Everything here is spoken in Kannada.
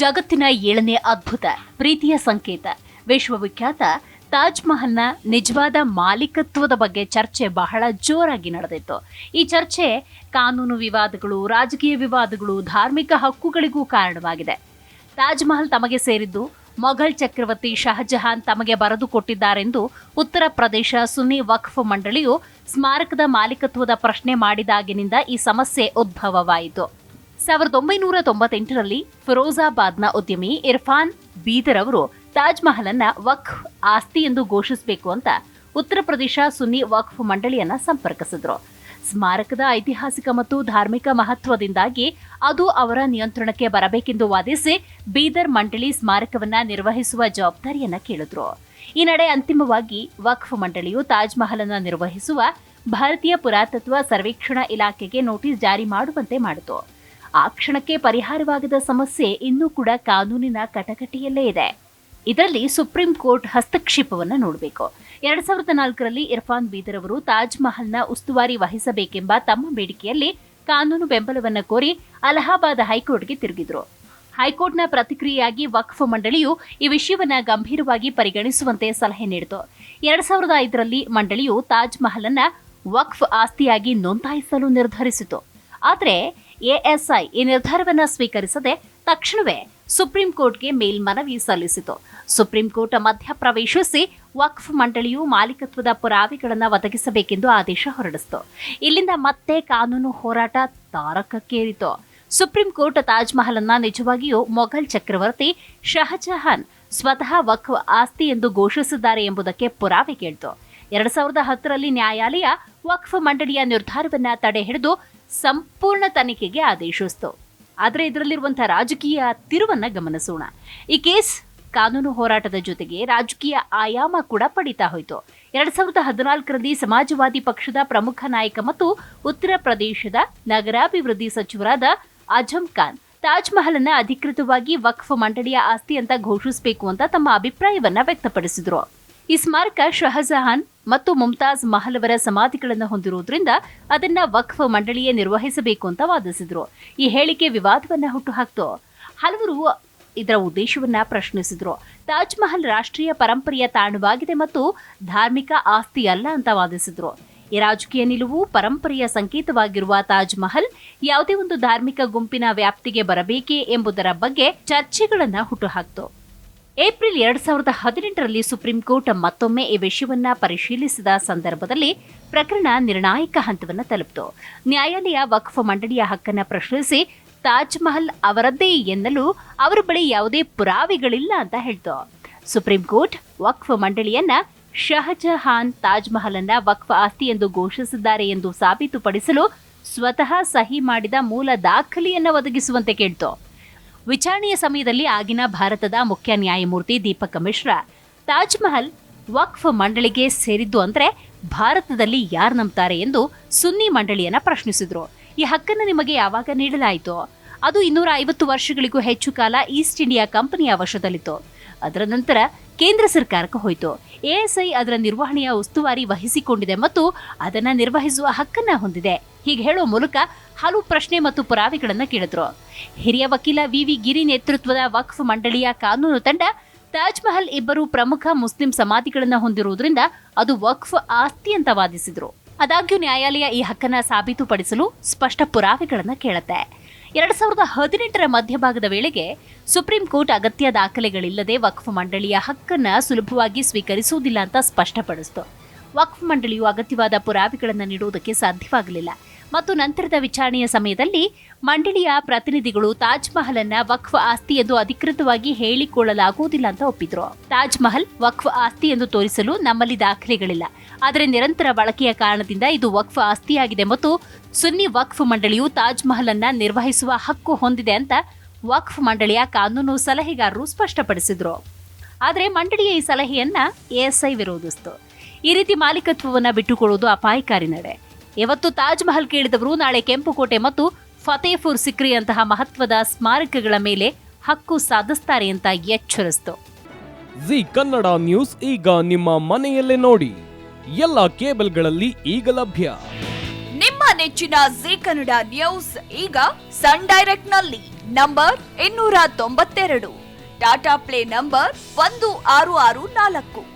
ಜಗತ್ತಿನ ಏಳನೇ ಅದ್ಭುತ ಪ್ರೀತಿಯ ಸಂಕೇತ. ವಿಶ್ವವಿಖ್ಯಾತ ತಾಜ್ ಮಹಲ್ನ ನಿಜವಾದ ಮಾಲೀಕತ್ವದ ಬಗ್ಗೆ ಚರ್ಚೆ ಬಹಳ ಜೋರಾಗಿ ನಡೆದಿತ್ತು. ಈ ಚರ್ಚೆ ಕಾನೂನು ವಿವಾದಗಳು, ರಾಜಕೀಯ ವಿವಾದಗಳು, ಧಾರ್ಮಿಕ ಹಕ್ಕುಗಳಿಗೂ ಕಾರಣವಾಗಿದೆ. ತಾಜ್ ಮಹಲ್ ತಮಗೆ ಸೇರಿದ್ದು ಮೊಘಲ್ ಚಕ್ರವರ್ತಿ ಶಹಜಹಾನ್ ತಮಗೆ ಬರೆದು ಕೊಟ್ಟಿದ್ದಾರೆಂದು ಉತ್ತರ ಪ್ರದೇಶ ಸುನ್ನಿ ವಕ್ಫ್ ಮಂಡಳಿಯು ಸ್ಮಾರಕದ ಮಾಲೀಕತ್ವದ ಪ್ರಶ್ನೆ ಮಾಡಿದಾಗಿನಿಂದ ಈ ಸಮಸ್ಯೆ ಉದ್ಭವವಾಯಿತು. ಸಾವಿರದ ಒಂಬೈನೂರ ತೊಂಬತ್ತೆಂಟರಲ್ಲಿ ಫಿರೋಜಾಬಾದ್ನ ಉದ್ಯಮಿ ಇರ್ಫಾನ್ ಬೀದರ್ ಅವರು ತಾಜ್ ಅನ್ನ ವಕ್ಫ್ ಆಸ್ತಿ ಎಂದು ಘೋಷಿಸಬೇಕು ಅಂತ ಉತ್ತರ ಪ್ರದೇಶ ಸುನ್ನಿ ವಕ್ಫ್ ಮಂಡಳಿಯನ್ನ ಸಂಪರ್ಕಿಸಿದ್ರು. ಸ್ಮಾರಕದ ಐತಿಹಾಸಿಕ ಮತ್ತು ಧಾರ್ಮಿಕ ಮಹತ್ವದಿಂದಾಗಿ ಅದು ಅವರ ನಿಯಂತ್ರಣಕ್ಕೆ ಬರಬೇಕೆಂದು ವಾದಿಸಿ ಬೀದರ್ ಮಂಡಳಿ ಸ್ಮಾರಕವನ್ನ ನಿರ್ವಹಿಸುವ ಜವಾಬ್ದಾರಿಯನ್ನ ಕೇಳಿದ್ರು. ಈ ನಡೆ ಅಂತಿಮವಾಗಿ ವಕ್ಫ್ ಮಂಡಳಿಯು ತಾಜ್ ಅನ್ನ ನಿರ್ವಹಿಸುವ ಭಾರತೀಯ ಪುರಾತತ್ವ ಸರ್ವೇಕ್ಷಣಾ ಇಲಾಖೆಗೆ ನೋಟಿಸ್ ಜಾರಿ ಮಾಡುವಂತೆ ಮಾಡಿತು. ಆ ಕ್ಷಣಕ್ಕೆ ಪರಿಹಾರವಾಗದ ಸಮಸ್ಯೆ ಇನ್ನೂ ಕೂಡ ಕಾನೂನಿನ ಕಟಕಟಿಯಲ್ಲೇ ಇದೆ. ಇದರಲ್ಲಿ ಸುಪ್ರೀಂ ಕೋರ್ಟ್ ಹಸ್ತಕ್ಷೇಪವನ್ನು ನೋಡಬೇಕು. ಎರಡ್ ಸಾವಿರದ ನಾಲ್ಕರಲ್ಲಿ ಇರ್ಫಾನ್ ಬೀದರ್ ಅವರು ತಾಜ್ ಮಹಲ್ನ ಉಸ್ತುವಾರಿ ವಹಿಸಬೇಕೆಂಬ ತಮ್ಮ ಬೇಡಿಕೆಯಲ್ಲಿ ಕಾನೂನು ಬೆಂಬಲವನ್ನು ಕೋರಿ ಅಲಹಾಬಾದ್ ಹೈಕೋರ್ಟ್ಗೆ ತಿರುಗಿದ್ರು. ಹೈಕೋರ್ಟ್ನ ಪ್ರತಿಕ್ರಿಯೆಯಾಗಿ ವಕ್ಫ್ ಮಂಡಳಿಯು ಈ ವಿಷಯವನ್ನು ಗಂಭೀರವಾಗಿ ಪರಿಗಣಿಸುವಂತೆ ಸಲಹೆ ನೀಡಿತು. ಎರಡ್ ಸಾವಿರದ ಐದರಲ್ಲಿ ಮಂಡಳಿಯು ತಾಜ್ ಮಹಲ್ ಅನ್ನ ವಕ್ಫ್ ಆಸ್ತಿಯಾಗಿ ನೋಂದಾಯಿಸಲು ನಿರ್ಧರಿಸಿತು. ಆದರೆ ಎಎಸ್ಐ ಈ ನಿರ್ಧಾರವನ್ನು ಸ್ವೀಕರಿಸದೆ ತಕ್ಷಣವೇ ಸುಪ್ರೀಂ ಕೋರ್ಟ್ಗೆ ಮೇಲ್ಮನವಿ ಸಲ್ಲಿಸಿತು. ಸುಪ್ರೀಂ ಕೋರ್ಟ್ ಮಧ್ಯಪ್ರವೇಶಿಸಿ ವಕ್ಫ್ ಮಂಡಳಿಯು ಮಾಲೀಕತ್ವದ ಪುರಾವೆಗಳನ್ನು ಒದಗಿಸಬೇಕೆಂದು ಆದೇಶ ಹೊರಡಿಸಿತು. ಇಲ್ಲಿಂದ ಮತ್ತೆ ಕಾನೂನು ಹೋರಾಟ ತಾರಕಕ್ಕೇರಿತು. ಸುಪ್ರೀಂ ಕೋರ್ಟ್ ತಾಜ್ ಅನ್ನ ನಿಜವಾಗಿಯೂ ಮೊಘಲ್ ಚಕ್ರವರ್ತಿ ಶಹಜಹಾನ್ ಸ್ವತಃ ವಕ್ಫ್ ಆಸ್ತಿ ಎಂದು ಘೋಷಿಸಿದ್ದಾರೆ ಎಂಬುದಕ್ಕೆ ಪುರಾವೆ ಕೇಳಿತು. ಎರಡ್ ಸಾವಿರದ ಹತ್ತರಲ್ಲಿ ನ್ಯಾಯಾಲಯ ವಕ್ಫ್ ಮಂಡಳಿಯ ನಿರ್ಧಾರವನ್ನ ತಡೆ ಹಿಡಿದು ಸಂಪೂರ್ಣ ತನಿಖೆಗೆ ಆದೇಶಿಸ್ತು ಆದರೆ ಇದರಲ್ಲಿರುವಂಥ ರಾಜಕೀಯ ತಿರುವನ್ನ ಗಮನಿಸೋಣ. ಈ ಕೇಸ್ ಕಾನೂನು ಹೋರಾಟದ ಜೊತೆಗೆ ರಾಜಕೀಯ ಆಯಾಮ ಕೂಡ ಪಡಿತಾ ಹೋಯಿತು. ಎರಡ್ ಸಾವಿರದ ಹದಿನಾಲ್ಕರಲ್ಲಿ ಸಮಾಜವಾದಿ ಪಕ್ಷದ ಪ್ರಮುಖ ನಾಯಕ ಮತ್ತು ಉತ್ತರ ಪ್ರದೇಶದ ನಗರಾಭಿವೃದ್ಧಿ ಸಚಿವರಾದ ಅಜಮ್ ಖಾನ್ ತಾಜ್ ಮಹಲ್ ಅನ್ನ ಅಧಿಕೃತವಾಗಿ ವಕ್ಫ್ ಮಂಡಳಿಯ ಆಸ್ತಿ ಅಂತ ಘೋಷಿಸಬೇಕು ಅಂತ ತಮ್ಮ ಅಭಿಪ್ರಾಯವನ್ನ ವ್ಯಕ್ತಪಡಿಸಿದ್ರು. ಈ ಸ್ಮಾರಕ ಶಹಜಹಾನ್ ಮತ್ತು ಮುಮ್ತಾಜ್ ಮಹಲ್ ಅವರ ಸಮಾಧಿಗಳನ್ನು ಹೊಂದಿರುವುದರಿಂದ ಅದನ್ನ ವಕ್ಫ್ ಮಂಡಳಿಯೇ ನಿರ್ವಹಿಸಬೇಕು ಅಂತ ವಾದಿಸಿದ್ರು. ಈ ಹೇಳಿಕೆ ವಿವಾದವನ್ನ ಹುಟ್ಟುಹಾಕ್ತು. ಹಲವರು ಇದರ ಉದ್ದೇಶವನ್ನ ಪ್ರಶ್ನಿಸಿದ್ರು. ತಾಜ್ ಮಹಲ್ ರಾಷ್ಟ್ರೀಯ ಪರಂಪರೆಯ ತಾಣವಾಗಿದೆ ಮತ್ತು ಧಾರ್ಮಿಕ ಆಸ್ತಿ ಅಲ್ಲ ಅಂತ ವಾದಿಸಿದ್ರು. ಈ ರಾಜಕೀಯ ನಿಲುವು ಪರಂಪರೆಯ ಸಂಕೇತವಾಗಿರುವ ತಾಜ್ ಮಹಲ್ ಯಾವುದೇ ಒಂದು ಧಾರ್ಮಿಕ ಗುಂಪಿನ ವ್ಯಾಪ್ತಿಗೆ ಬರಬೇಕೇ ಎಂಬುದರ ಬಗ್ಗೆ ಚರ್ಚೆಗಳನ್ನ ಹುಟ್ಟುಹಾಕ್ತು. ಏಪ್ರಿಲ್ ಎರಡ್ ಸಾವಿರದ ಹದಿನೆಂಟರಲ್ಲಿ ಸುಪ್ರೀಂ ಕೋರ್ಟ್ ಮತ್ತೊಮ್ಮೆ ಈ ವಿಷಯವನ್ನ ಪರಿಶೀಲಿಸಿದ ಸಂದರ್ಭದಲ್ಲಿ ಪ್ರಕರಣ ನಿರ್ಣಾಯಕ ಹಂತವನ್ನು ತಲುಪಿತು. ನ್ಯಾಯಾಲಯ ವಕ್ಫ್ ಮಂಡಳಿಯ ಹಕ್ಕನ್ನು ಪ್ರಶ್ನಿಸಿ ತಾಜ್ ಮಹಲ್ ಅವರದ್ದೇ ಎನ್ನಲು ಅವರ ಬಳಿ ಯಾವುದೇ ಪುರಾವೆಗಳಿಲ್ಲ ಅಂತ ಹೇಳ್ತು. ಸುಪ್ರೀಂ ಕೋರ್ಟ್ ವಕ್ಫ್ ಮಂಡಳಿಯನ್ನ ಶಹಜಹಾನ್ ತಾಜ್ ಮಹಲ್ ಅನ್ನ ವಕ್ಫ್ ಆಸ್ತಿ ಎಂದು ಘೋಷಿಸಿದ್ದಾರೆ ಎಂದು ಸಾಬೀತುಪಡಿಸಲು ಸ್ವತಃ ಸಹಿ ಮಾಡಿದ ಮೂಲ ದಾಖಲೆಯನ್ನು ಒದಗಿಸುವಂತೆ ಕೇಳ್ತು. ವಿಚಾರಣೆಯ ಸಮಯದಲ್ಲಿ ಆಗಿನ ಭಾರತದ ಮುಖ್ಯ ನ್ಯಾಯಮೂರ್ತಿ ದೀಪಕ್ ಮಿಶ್ರಾ. ತಾಜ್ ಮಹಲ್ ವಕ್ಫ್ ಮಂಡಳಿಗೆ ಸೇರಿದ್ದು ಅಂದ್ರೆ ಭಾರತದಲ್ಲಿ ಯಾರು ನಂಬ್ತಾರೆ ಎಂದು ಸುನ್ನಿ ಮಂಡಳಿಯನ್ನ ಪ್ರಶ್ನಿಸಿದರು. ಈ ಹಕ್ಕನ್ನು ನಿಮಗೆ ಯಾವಾಗ ನೀಡಲಾಯಿತು? ಅದು ಇನ್ನೂರ ಐವತ್ತು ವರ್ಷಗಳಿಗೂ ಹೆಚ್ಚು ಕಾಲ ಈಸ್ಟ್ ಇಂಡಿಯಾ ಕಂಪನಿಯ ವಶದಲ್ಲಿತ್ತು. ಅದರ ನಂತರ ಕೇಂದ್ರ ಸರ್ಕಾರಕ್ಕೆ ಹೋಯಿತು. ಎಎಸ್ಐ ಅದರ ನಿರ್ವಹಣೆಯ ಉಸ್ತುವಾರಿ ವಹಿಸಿಕೊಂಡಿದೆ ಮತ್ತು ಅದನ್ನು ನಿರ್ವಹಿಸುವ ಹಕ್ಕನ್ನು ಹೊಂದಿದೆ. ಹೀಗೆ ಹೇಳೋ ಮೂಲಕ ಹಲವು ಪ್ರಶ್ನೆ ಮತ್ತು ಪುರಾವೆಗಳನ್ನ ಕೇಳಿದ್ರು. ಹಿರಿಯ ವಕೀಲ ವಿವಿ ಗಿರಿ ನೇತೃತ್ವದ ವಕ್ಫ್ ಮಂಡಳಿಯ ಕಾನೂನು ತಂಡ ತಾಜ್ ಮಹಲ್ ಇಬ್ಬರು ಪ್ರಮುಖ ಮುಸ್ಲಿಂ ಸಮಾಧಿಗಳನ್ನ ಹೊಂದಿರುವುದರಿಂದ ಅದು ವಕ್ಫ್ ಆಸ್ತಿ ಅಂತ ವಾದಿಸಿದ್ರು. ಆದಾಗ್ಯೂ ನ್ಯಾಯಾಲಯ ಈ ಹಕ್ಕನ್ನ ಸಾಬೀತುಪಡಿಸಲು ಸ್ಪಷ್ಟ ಪುರಾವೆಗಳನ್ನು ಕೇಳುತ್ತೆ. ಎರಡ್ ಸಾವಿರದ ಹದಿನೆಂಟರ ಮಧ್ಯಭಾಗದ ವೇಳೆಗೆ ಸುಪ್ರೀಂ ಕೋರ್ಟ್ ಅಗತ್ಯ ದಾಖಲೆಗಳಿಲ್ಲದೆ ವಕ್ಫ್ ಮಂಡಳಿಯ ಹಕ್ಕನ್ನ ಸುಲಭವಾಗಿ ಸ್ವೀಕರಿಸುವುದಿಲ್ಲ ಅಂತ ಸ್ಪಷ್ಟಪಡಿಸಿತು. ವಕ್ಫ್ ಮಂಡಳಿಯು ಅಗತ್ಯವಾದ ಪುರಾವೆಗಳನ್ನು ನೀಡುವುದಕ್ಕೆ ಸಾಧ್ಯವಾಗಲಿಲ್ಲ. ಮತ್ತು ನಂತರದ ವಿಚಾರಣೆಯ ಸಮಯದಲ್ಲಿ ಮಂಡಳಿಯ ಪ್ರತಿನಿಧಿಗಳು ತಾಜ್ ಮಹಲ್ ಅನ್ನ ವಕ್ಫ್ ಆಸ್ತಿ ಎಂದು ಅಧಿಕೃತವಾಗಿ ಹೇಳಿಕೊಳ್ಳಲಾಗುವುದಿಲ್ಲ ಅಂತ ಒಪ್ಪಿದ್ರು. ತಾಜ್ ಮಹಲ್ ವಕ್ಫ್ ಆಸ್ತಿ ಎಂದು ತೋರಿಸಲು ನಮ್ಮಲ್ಲಿ ದಾಖಲೆಗಳಿಲ್ಲ. ಆದರೆ ನಿರಂತರ ಬಳಕೆಯ ಕಾರಣದಿಂದ ಇದು ವಕ್ಫ್ ಆಸ್ತಿಯಾಗಿದೆ ಮತ್ತು ಸುನ್ನಿ ವಕ್ಫ್ ಮಂಡಳಿಯು ತಾಜ್ ಮಹಲ್ ಅನ್ನ ನಿರ್ವಹಿಸುವ ಹಕ್ಕು ಹೊಂದಿದೆ ಅಂತ ವಕ್ಫ್ ಮಂಡಳಿಯ ಕಾನೂನು ಸಲಹೆಗಾರರು ಸ್ಪಷ್ಟಪಡಿಸಿದ್ರು. ಆದರೆ ಮಂಡಳಿಯ ಈ ಸಲಹೆಯನ್ನ ಎಎಸ್ಐ ವಿರೋಧಿಸಿತು. ಈ ರೀತಿ ಮಾಲೀಕತ್ವವನ್ನು ಬಿಟ್ಟುಕೊಡುವುದು ಅಪಾಯಕಾರಿ ನಡೆ. ಇವತ್ತು ತಾಜ್ ಮಹಲ್ ಕೇಳಿದವರು ನಾಳೆ ಕೆಂಪುಕೋಟೆ ಮತ್ತು ಫತೇಪುರ್ ಸಿಕ್ರಿಯಂತಹ ಮಹತ್ವದ ಸ್ಮಾರಕಗಳ ಮೇಲೆ ಹಕ್ಕು ಸಾಧಿಸ್ತಾರೆ ಅಂತ ಎಚ್ಚರಿಸಿತು. ಜಿ ಕನ್ನಡ ನ್ಯೂಸ್ ಈಗ ನಿಮ್ಮ ಮನೆಯಲ್ಲೇ ನೋಡಿ. ಎಲ್ಲ ಕೇಬಲ್ಗಳಲ್ಲಿ ಈಗ ಲಭ್ಯ. ನಿಮ್ಮ ನೆಚ್ಚಿನ ಜಿ ಕನ್ನಡ ನ್ಯೂಸ್ ಈಗ ಸನ್ ಡೈರೆಕ್ಟ್ನಲ್ಲಿ ನಂಬರ್ ಇನ್ನೂರ ತೊಂಬತ್ತೆರಡು. ಟಾಟಾ ಪ್ಲೇ ನಂಬರ್ ಒಂದು ಆರು ಆರು ನಾಲ್ಕು.